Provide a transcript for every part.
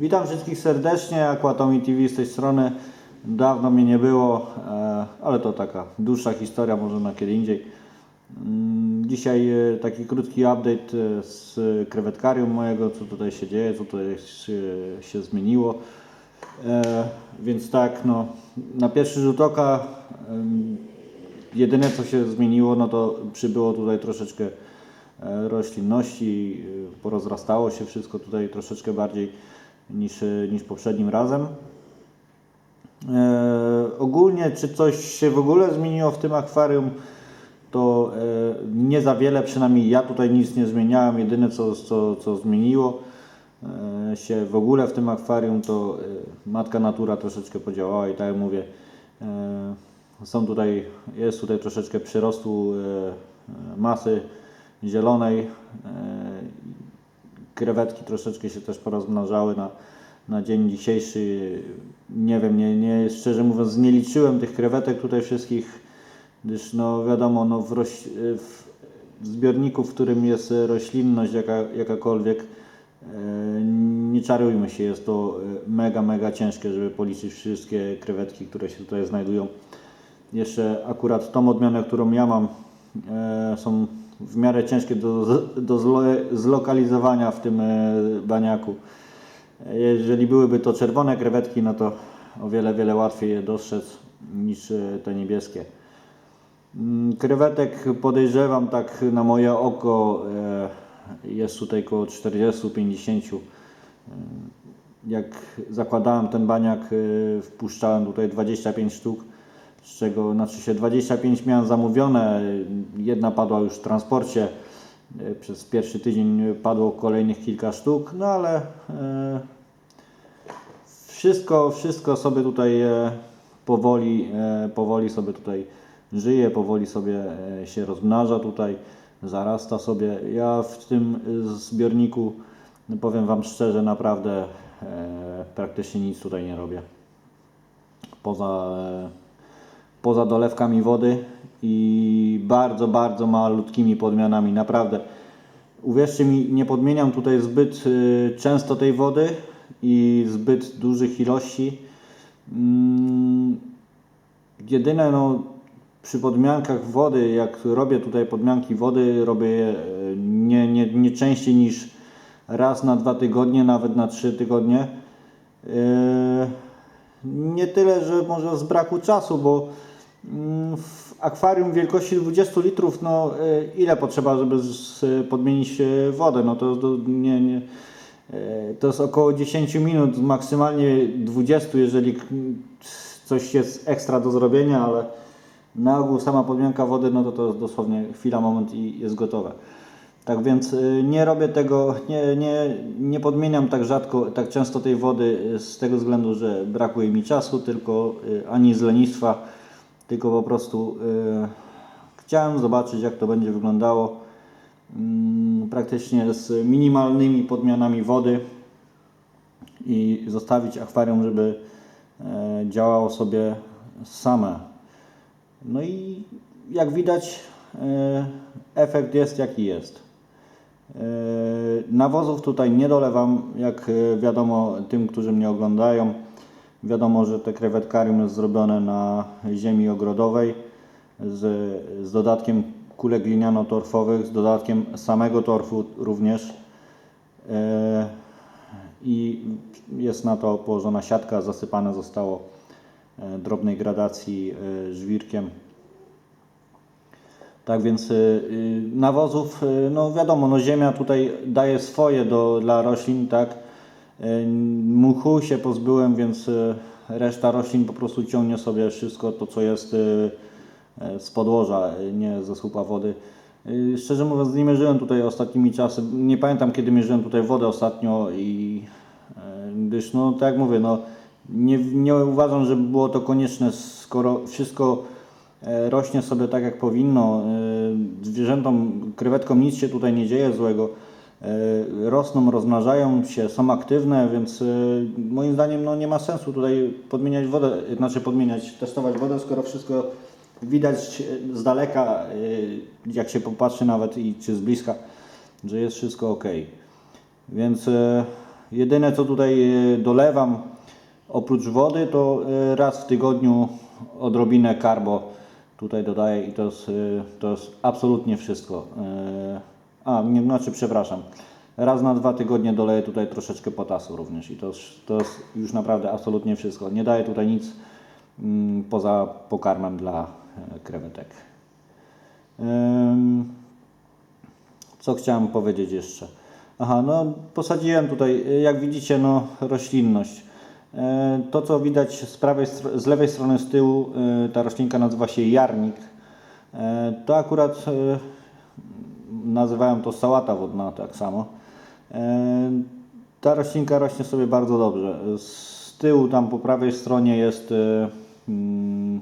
Witam wszystkich serdecznie, Aquatomi TV z tej strony. Dawno mnie nie było, e, ale to taka dłuższa historia, może na kiedy indziej. Mm, Dzisiaj e, taki krótki update e, z krewetkarium mojego, co tutaj się dzieje, co tutaj się, zmieniło. Więc tak, no, na pierwszy rzut oka jedyne co się zmieniło, no to przybyło tutaj troszeczkę roślinności, porozrastało się wszystko tutaj troszeczkę bardziej niż, niż poprzednim razem. E, ogólnie, czy coś się w ogóle zmieniło w tym akwarium, to e, nie za wiele, przynajmniej ja tutaj nic nie zmieniałem. Jedyne co, co, co zmieniło e, się w ogóle w tym akwarium, to e, matka natura troszeczkę podziałała i tak jak mówię, e, są tutaj, jest tutaj troszeczkę przyrostu e, e, masy zielonej. E, krewetki troszeczkę się też porozmnażały na, na dzień dzisiejszy. Nie wiem, nie, nie, szczerze mówiąc nie liczyłem tych krewetek tutaj wszystkich, gdyż no wiadomo, no w, roś, w, w zbiorniku, w którym jest roślinność jaka, jakakolwiek, e, nie czarujmy się, jest to mega, mega ciężkie, żeby policzyć wszystkie krewetki, które się tutaj znajdują. Jeszcze akurat tą odmianę, którą ja mam, e, są w miarę ciężkie do, do zlo, zlokalizowania w tym e, baniaku. Jeżeli byłyby to czerwone krewetki, no to o wiele, wiele łatwiej je dostrzec niż e, te niebieskie. Mm, Krewetek podejrzewam tak na moje oko e, jest tutaj około 40-50. Jak zakładałem ten baniak, wpuszczałem tutaj 25 sztuk, z czego znaczy się 25 miałem zamówione, jedna padła już w transporcie. E, Przez pierwszy tydzień padło kolejnych kilka sztuk, no ale e, wszystko, wszystko sobie tutaj e, powoli, powoli sobie tutaj żyje, powoli sobie się rozmnaża tutaj, zarasta sobie. Ja w tym zbiorniku, powiem Wam szczerze, naprawdę praktycznie nic tutaj nie robię. Poza, poza dolewkami wody i bardzo, bardzo malutkimi podmianami, naprawdę. Uwierzcie mi, nie podmieniam tutaj zbyt y, często tej wody i zbyt dużych ilości. Mm, Jedyne no, przy podmiankach wody, jak robię tutaj podmianki wody, robię je e, nie, nie, nie częściej niż raz na dwa tygodnie, nawet na trzy tygodnie. E, Nie tyle, że może z braku czasu, bo w akwarium wielkości 20 litrów, no e, ile potrzeba, żeby z- podmienić e, wodę? No to, to nie, nie, to jest około 10 minut, maksymalnie 20, jeżeli coś jest ekstra do zrobienia, ale na ogół sama podmianka wody, no to to jest dosłownie chwila, moment i jest gotowe. Tak więc y, nie robię tego, nie, nie, nie podmieniam tak rzadko, tak często tej wody y, z tego względu, że brakuje mi czasu, tylko y, ani z lenistwa, tylko po prostu y, chciałem zobaczyć jak to będzie wyglądało mm, praktycznie z minimalnymi podmianami wody i zostawić akwarium, żeby e, działało sobie same. No i jak widać, e, efekt jest jaki jest. E, Nawozów tutaj nie dolewam, jak wiadomo tym, którzy mnie oglądają. Wiadomo, że te krewetkarium jest zrobione na ziemi ogrodowej z, z dodatkiem kulek gliniano-torfowych, z dodatkiem samego torfu również. E, I jest na to położona siatka, zasypane zostało e, drobnej gradacji e, żwirkiem. Tak więc nawozów, no wiadomo, no ziemia tutaj daje swoje do, dla roślin, tak. Muchu się pozbyłem, więc y, reszta roślin po prostu ciągnie sobie wszystko to, co jest y, y, z podłoża, nie ze słupa wody. Szczerze mówiąc, nie mierzyłem tutaj ostatnimi czasy, nie pamiętam kiedy mierzyłem tutaj wodę ostatnio i gdyż, no tak jak mówię, no nie, nie uważam, żeby było to konieczne, skoro wszystko e, rośnie sobie tak jak powinno. e, Zwierzętom, krewetkom nic się tutaj nie dzieje złego. E, Rosną, rozmnażają się, są aktywne, więc e, moim zdaniem no, nie ma sensu tutaj podmieniać wodę, znaczy podmieniać, testować wodę, skoro wszystko widać z daleka, e, jak się popatrzy nawet i czy z bliska, że jest wszystko ok. Więc jedyne co tutaj dolewam oprócz wody to raz w tygodniu odrobinę karbo tutaj dodaję i to jest, to jest absolutnie wszystko. E, A, nie, znaczy przepraszam. Raz na dwa tygodnie doleję tutaj troszeczkę potasu również i to, to jest już naprawdę absolutnie wszystko. Nie daję tutaj nic mm, poza pokarmem dla e, krewetek. Ym, co chciałem powiedzieć jeszcze? Aha, no posadziłem tutaj, y, jak widzicie, no roślinność. E, To, co widać z, prawej, z lewej strony z tyłu, ta roślinka nazywa się jarnik. E, To akurat nazywałem to sałata wodna tak samo. E, Ta roślinka rośnie sobie bardzo dobrze. Z tyłu tam po prawej stronie jest e, mm,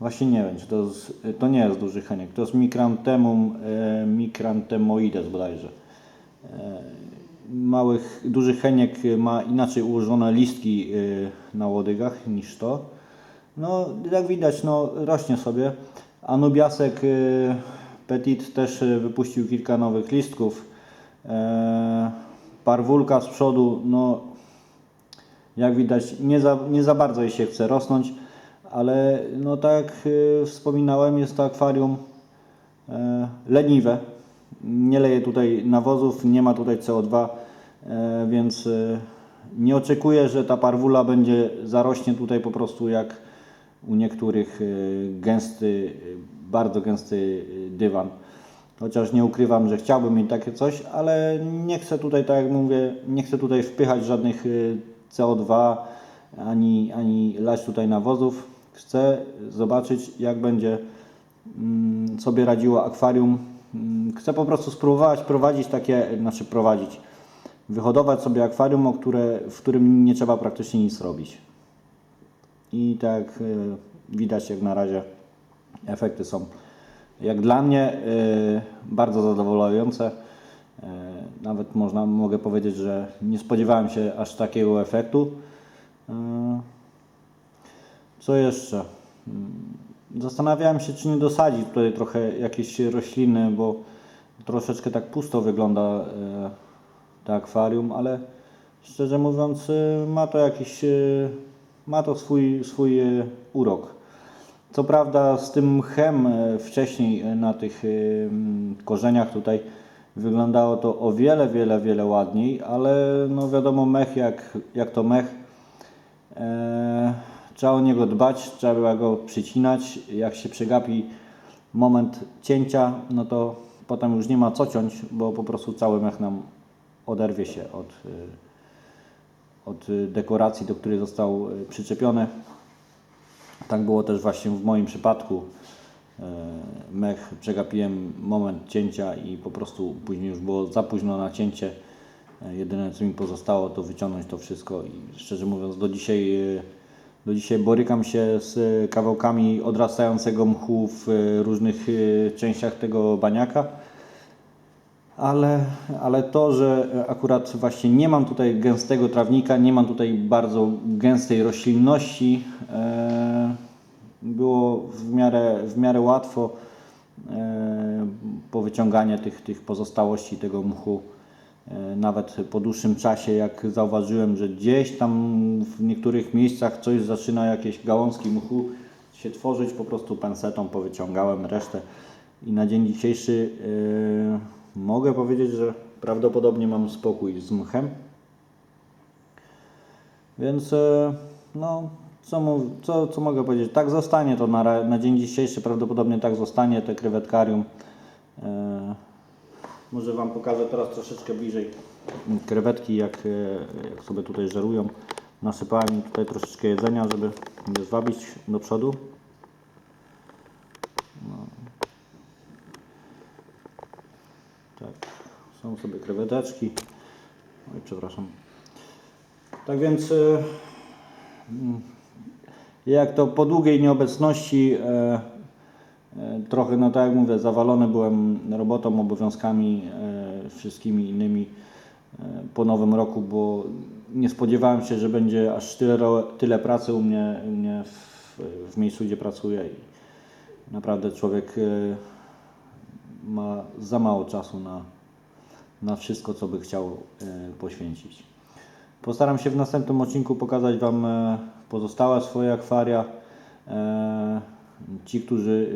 Właśnie nie wiem, czy to, jest, to nie jest duży heniek, to jest Micranthemum e, micranthemoides bodajże. Małych, duży heniek ma inaczej ułożone listki na łodygach niż to. No, jak widać, no, rośnie sobie. Anubiasek Petit też e, wypuścił kilka nowych listków. E, parwulka z przodu, no, jak widać, nie za, nie za bardzo jej się chce rosnąć, ale no tak y, wspominałem, jest to akwarium e, leniwe. Nie leje tutaj nawozów, nie ma tutaj CO2, e, więc e, nie oczekuję, że ta parwula będzie zarośnie tutaj po prostu jak u niektórych e, gęsty, e, bardzo gęsty e, dywan. Chociaż nie ukrywam, że chciałbym mieć takie coś, ale nie chcę tutaj, tak jak mówię, nie chcę tutaj wpychać żadnych y, CO2 ani, ani lać tutaj nawozów. Chcę zobaczyć, jak będzie mm, sobie radziło akwarium. Mm, Chcę po prostu spróbować prowadzić takie, znaczy prowadzić, wyhodować sobie akwarium, które, w którym nie trzeba praktycznie nic robić. I tak y, widać jak na razie efekty są jak dla mnie y, bardzo zadowalające. Y, Nawet można, mogę powiedzieć, że nie spodziewałem się aż takiego efektu. Y, Co jeszcze? Mm, Zastanawiałem się, czy nie dosadzić tutaj trochę jakieś rośliny, bo troszeczkę tak pusto wygląda to akwarium, ale szczerze mówiąc ma to jakiś, ma to swój, swój urok. Co prawda z tym mchem e, wcześniej e, na tych e, korzeniach tutaj wyglądało to o wiele, wiele, wiele ładniej, ale no wiadomo mech jak, jak to mech. E, trzeba o niego dbać, trzeba go przycinać. Jak się przegapi moment cięcia, no to potem już nie ma co ciąć, bo po prostu cały mech nam oderwie się od, od dekoracji, do której został przyczepiony. Tak było też właśnie w moim przypadku. E, Mech przegapiłem moment cięcia i po prostu później już było za późno na cięcie. E, Jedyne co mi pozostało to wyciągnąć to wszystko i szczerze mówiąc do dzisiaj, e, do dzisiaj borykam się z kawałkami odrastającego mchu w różnych częściach tego baniaka. Ale, ale to, że akurat właśnie nie mam tutaj gęstego trawnika, nie mam tutaj bardzo gęstej roślinności, e, było w miarę, w miarę łatwo e, po wyciąganiu tych, tych pozostałości tego mchu. E, nawet po dłuższym czasie, jak zauważyłem, że gdzieś tam w niektórych miejscach coś zaczyna, jakieś gałązki mchu się tworzyć, po prostu pensetą powyciągałem resztę. I na dzień dzisiejszy mogę powiedzieć, że prawdopodobnie mam spokój z mchem. Więc e, no, co, co, co mogę powiedzieć? Tak zostanie to na, na dzień dzisiejszy, prawdopodobnie tak zostanie te krewetkarium. E, może Wam pokażę teraz troszeczkę bliżej krewetki, jak, e, jak sobie tutaj żerują. Nasypałem tutaj troszeczkę jedzenia, żeby je zwabić do przodu. Tak, są sobie kreweteczki. Oj, przepraszam. Tak więc, e, mm, jak to po długiej nieobecności, e, e, trochę, no tak jak mówię, zawalony byłem robotą, obowiązkami, wszystkimi innymi po nowym roku, bo nie spodziewałem się, że będzie aż tyle, tyle pracy u mnie, u mnie w, w miejscu, gdzie pracuję i naprawdę człowiek ma za mało czasu na, na wszystko, co by chciał e, poświęcić. Postaram się w następnym odcinku pokazać Wam e, pozostałe swoje akwaria. E, Ci, którzy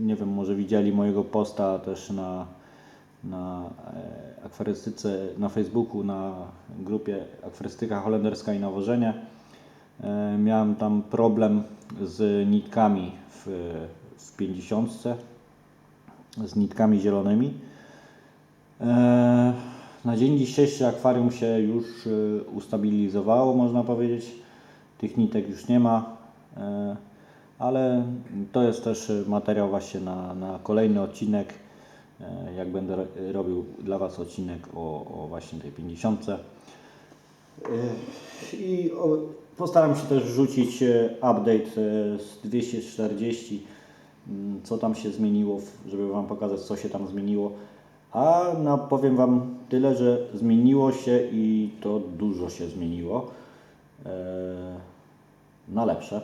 nie wiem, może widzieli mojego posta też na, na akwarystyce na Facebooku, na grupie Akwarystyka Holenderska i Nawożenie. Miałem tam problem z nitkami w, w 50, z nitkami zielonymi. E, Na dzień dzisiejszy akwarium się już e, ustabilizowało, można powiedzieć. Tych nitek już nie ma, e, ale to jest też materiał właśnie na, na kolejny odcinek, jak będę ro- robił dla Was odcinek o, o właśnie tej 50. E, I postaram się też wrzucić update z 240, mm, co tam się zmieniło, żeby Wam pokazać, co się tam zmieniło. A no, powiem Wam tyle, że zmieniło się i to dużo się zmieniło e, na lepsze.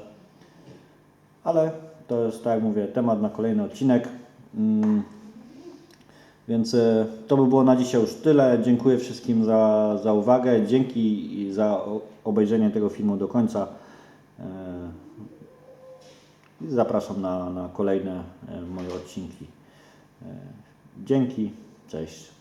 Ale to jest, tak jak mówię, temat na kolejny odcinek. Mm, Więc e, to by było na dzisiaj już tyle. Dziękuję wszystkim za, za uwagę. Dzięki za obejrzenie tego filmu do końca. Zapraszam na, na kolejne e, moje odcinki. E, Dzięki, cześć.